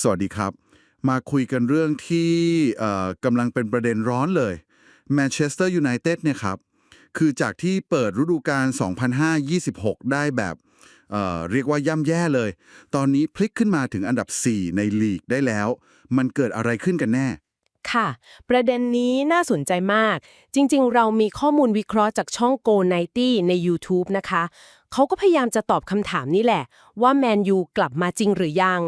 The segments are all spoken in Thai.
สวัสดีครับ มาคุยกันเรื่องที่กำลังเป็นประเด็นร้อนเลยแมนเชสเตอร์ยูไนเต็ดเนี่ยครับ คือจากที่เปิดฤดูกาล 2005-26 ได้แบบเเรียกว่าย่ำแย่เลย ตอนนี้พลิกขึ้นมาถึงอันดับ 4 ในลีกได้แล้ว มันเกิดอะไรขึ้นกันแน่ ค่ะ ประเด็นนี้น่าสนใจมาก จริงๆ เรามีข้อมูลวิเคราะห์จากช่อง Go 90ใน YouTube นะคะ เขาก็พยายามจะตอบคำถามนี้แหละ ว่าแมนยูกลับมาจริงหรือยัง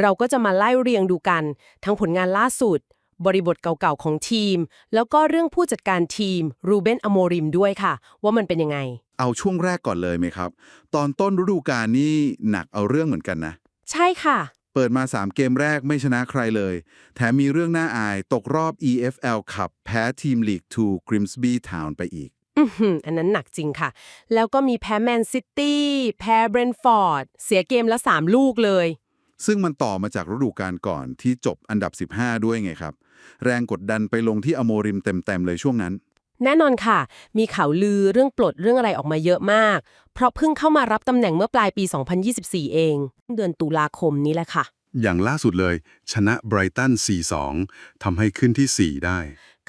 เราก็จะมาไล่เรียงดูกัน ทั้งผลงานล่าสุด บริบทเก่าๆ ของทีม แล้วก็เรื่องผู้จัดการทีมรูเบนอโมริมด้วยค่ะ ว่ามันเป็นยังไง เอาช่วงแรกก่อนเลยไหมครับ ตอนต้นฤดูกาลนี่หนักเอาเรื่องเหมือนกันนะ ใช่ค่ะ เปิดมา 3 เกมแรกไม่ชนะใครเลย แถมมีเรื่องน่าอายตกรอบ EFL คัพแพ้ทีมลีก2 Grimsby Town ไปอีกอือหืออันนั้นหนักจริงค่ะ แล้วก็มีแพ้แมนซิตี้ แพ้เบรนท์ฟอร์ด เสียเกมละสามลูกเลย ซึ่งมันต่อมาจากฤดูกาลก่อนที่จบอันดับ 15 ด้วยไงครับ แรงกดดันไปลงที่อโมริมเต็มๆเลยช่วงนั้น แน่นอนค่ะ มีข่าวลือเรื่องปลดเรื่องอะไรออกมาเยอะมาก เพราะเพิ่งเข้ามารับตำแหน่งเมื่อปลายปี 2024 เอง เดือนตุลาคมนี้แหละค่ะ อย่างล่าสุดเลย ชนะไบรตัน 4-2ทำให้ขึ้นที่ 4 ได้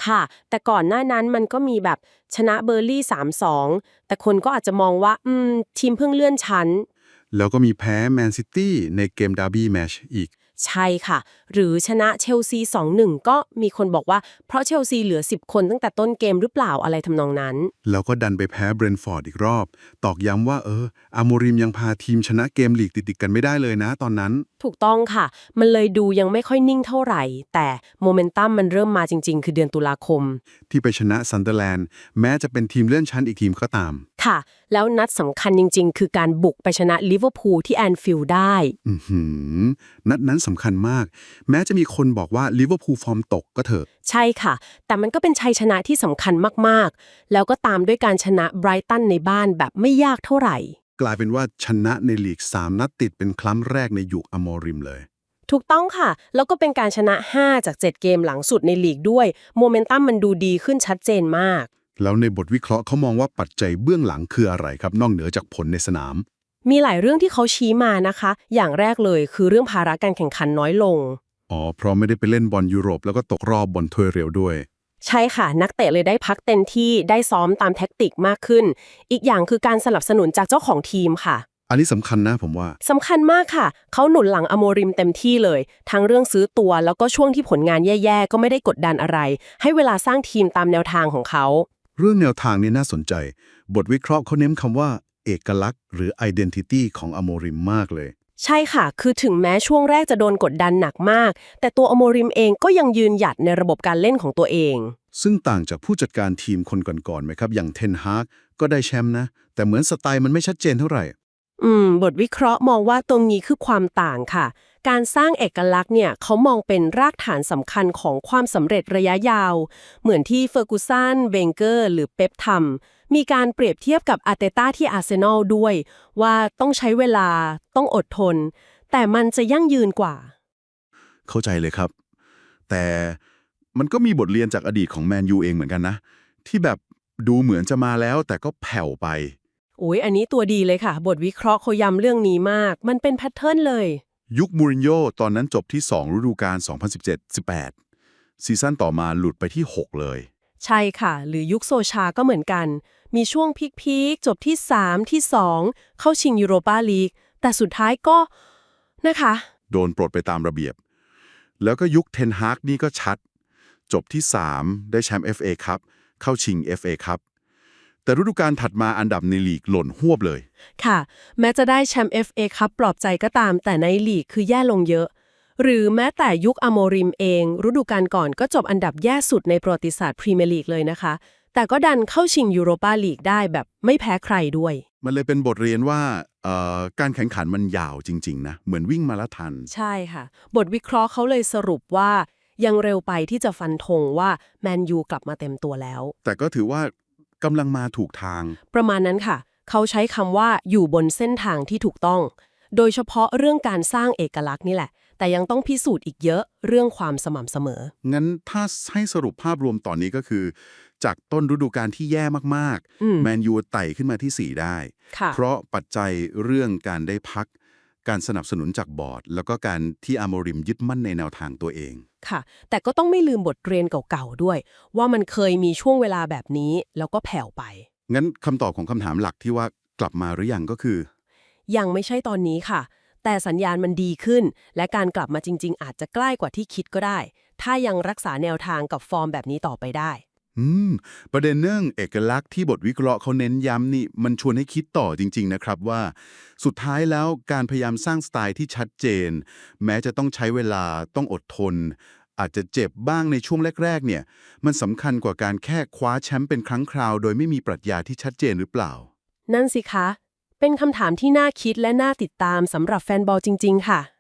ค่ะ แต่ก่อนหน้านั้นมันก็มีแบบชนะเบอร์ลี่ 3-2 แต่คนก็อาจจะมองว่า อืม ทีมเพิ่งเลื่อนชั้น แล้วก็มีแพ้แมนซิตี้ในเกมดาร์บี้แมชอีก ใช่ค่ะ หรือชนะเชลซี 2-1 ก็มีคนบอกว่าเพราะเชลซีเหลือ 10 คนตั้งแต่ต้นเกมหรือเปล่าอะไรทำนองนั้น แล้วก็ดันไปแพ้เบรนท์ฟอร์ดอีกรอบ ตอกย้ำว่าเอออาโมริมยังพาทีมชนะเกมลีกติดๆกันไม่ได้เลยนะตอนนั้น ถูกต้องค่ะ มันเลยดูยังไม่ค่อยนิ่งเท่าไหร่ แต่โมเมนตัมมันเริ่มมาจริง ๆ คือเดือนตุลาคม ที่ไปชนะซันเดอร์แลนด์แม้จะเป็นทีมเลื่อนชั้นอีกทีมก็ตาม ค่ะ แล้วนัดสำคัญจริง ๆ คือการบุกไปชนะลิเวอร์พูลที่แอนฟิลด์ได้อือหือนัดนั้นสำคัญมาก แม้จะมีคนบอกว่าลิเวอร์พูลฟอร์มตกก็เถอะ ใช่ค่ะ แต่มันก็เป็นชัยชนะที่สำคัญมากๆ แล้วก็ตามด้วยการชนะไบรตันในบ้านแบบไม่ยากเท่าไหร่ กลายเป็นว่าชนะในลีก 3 นัดติดเป็นครั้งแรกในยุคอโมริมเลย ถูกต้องค่ะ แล้วก็เป็นการชนะ 5 จาก 7 เกมหลังสุดในลีกด้วยโมเมนตัมมันดูดีขึ้นชัดเจนมากแล้วในบทวิเคราะห์เขามองว่าปัจจัยเบื้องหลังคืออะไรครับ นอกเหนือจากผลในสนาม มีหลายเรื่องที่เขาชี้มานะคะ อย่างแรกเลยคือเรื่องภาระการแข่งขันน้อยลง อ๋อ เพราะไม่ได้ไปเล่นบอลยุโรปแล้วก็ตกรอบบอลถ้วยเร็วด้วย ใช่ค่ะ นักเตะเลยได้พักเต็มที่ได้ซ้อมตามแท็กติกมากขึ้น อีกอย่างคือการสนับสนุนจากเจ้าของทีมค่ะ อันนี้สำคัญนะผมว่า สำคัญมากค่ะ เขาหนุนหลังอโมริมเต็มที่เลย ทั้งเรื่องซื้อตัวแล้วก็ช่วงที่ผลงานแย่ๆ ก็ไม่ได้กดดันอะไร ให้เวลาสร้างทีมตามแนวทางของเขา เรื่องแนวทางนี้น่าสนใจ บทวิเคราะห์เขาเน้นคำว่า เอกลักษณ์หรือ identity ของอโมริมมากเลย ใช่ค่ะ คือถึงแม้ช่วงแรกจะโดนกดดันหนักมาก แต่ตัวอโมริมเองก็ยังยืนหยัดในระบบการเล่นของตัวเอง ซึ่งต่างจากผู้จัดการทีมคนก่อนๆไหมครับ อย่างเทนฮากก็ได้แชมป์นะ แต่เหมือนสไตล์มันไม่ชัดเจนเท่าไหร่ อืม บทวิเคราะห์มองว่าตรงนี้คือความต่างค่ะ การสร้างเอกลักษณ์เนี่ยเขามองเป็นรากฐานสำคัญของความสำเร็จระยะยาว เหมือนที่เฟอร์กูสันเบงเกอร์ หรือเป๊ปทำ มีการเปรียบเทียบกับอาร์เตต้าที่อาร์เซนอลด้วย ว่าต้องใช้เวลาต้องอดทน แต่มันจะยั่งยืนกว่า เข้าใจเลยครับ แต่มันก็มีบทเรียนจากอดีตของแมนยูเองเหมือนกันนะ ที่แบบดูเหมือนจะมาแล้วแต่ก็แผ่วไปโอ้ยอันนี้ตัวดีเลยค่ะ บทวิเคราะห์เขาย้ำเรื่องนี้มาก มันเป็นแพทเทิร์นเลย ยุคมูรินโญ่ตอนนั้นจบที่ 2 ฤดูกาล2017-18 ซีซั่นต่อมาหลุดไปที่ 6 เลย ใช่ค่ะ หรือยุคโซชาก็เหมือนกัน มีช่วงพีคๆจบที่ 3 ที่ 2 เข้าชิงยูโรปาลีก แต่สุดท้ายก็นะคะ โดนปลดไปตามระเบียบ แล้วก็ยุคเทนฮากนี่ก็ชัด จบที่ 3 ได้แชมป์ FA ครับ เข้าชิง FA ครับแต่ฤดูกาลถัดมาอันดับในลีกหล่นหวบเลย ค่ะ แม้จะได้แชมป์ FA คัพปลอบใจก็ตาม แต่ในลีกคือแย่ลงเยอะ หรือแม้แต่ยุคอโมริมเอง ฤดูกาลก่อนก็จบอันดับแย่สุดในประวัติศาสตร์พรีเมียร์ลีกเลยนะคะ แต่ก็ดันเข้าชิงยูโรปาลีกได้แบบไม่แพ้ใครด้วย มันเลยเป็นบทเรียนว่าเอ่อการแข่งขันมันยาวจริง ๆ นะ เหมือนวิ่งมาราธอนใช่ค่ะ บทวิเคราะห์เขาเลยสรุปว่ายังเร็วไปที่จะฟันธงว่าแมนยูกลับมาเต็มตัวแล้ว แต่ก็ถือว่ากำลังมาถูกทาง ประมาณนั้นค่ะ เขาใช้คำว่าอยู่บนเส้นทางที่ถูกต้อง โดยเฉพาะเรื่องการสร้างเอกลักษณ์นี่แหละ แต่ยังต้องพิสูจน์อีกเยอะเรื่องความสม่ำเสมอ งั้นถ้าให้สรุปภาพรวมตอนนี้ก็คือ จากต้นฤดูกาลที่แย่มากอืม ๆ แมนยูไต่ขึ้นมาที่ 4 ได้ ค่ะ เพราะปัจจัยเรื่องการได้พัก การสนับสนุนจากบอร์ด แล้วก็การที่อาโมริมยึดมั่นในแนวทางตัวเอง ค่ะ แต่ก็ต้องไม่ลืมบทเรียนเก่าๆด้วย ว่ามันเคยมีช่วงเวลาแบบนี้แล้วก็แผ่วไป งั้นคำตอบของคำถามหลักที่ว่ากลับมาหรือยังก็คือ ยังไม่ใช่ตอนนี้ค่ะ แต่สัญญาณมันดีขึ้น และการกลับมาจริง ๆ อาจจะใกล้กว่าที่คิดก็ได้ ถ้ายังรักษาแนวทางกับฟอร์มแบบนี้ต่อไปได้ อืม ประเด็นเรื่องเอกลักษณ์ที่บทวิเคราะห์เขาเน้นย้ำนี่ มันชวนให้คิดต่อจริง ๆ นะครับว่า สุดท้ายแล้วการพยายามสร้างสไตล์ที่ชัดเจน แม้จะต้องใช้เวลาต้องอดทน อาจจะเจ็บบ้างในช่วงแรก ๆ เนี่ย มันสำคัญกว่าการแค่คว้าแชมป์เป็นครั้งคราว โดยไม่มีปรัชญาที่ชัดเจนหรือเปล่า นั่นสิคะ เป็นคำถามที่น่าคิดและน่าติดตามสำหรับแฟนบอลจริง ๆ ค่ะ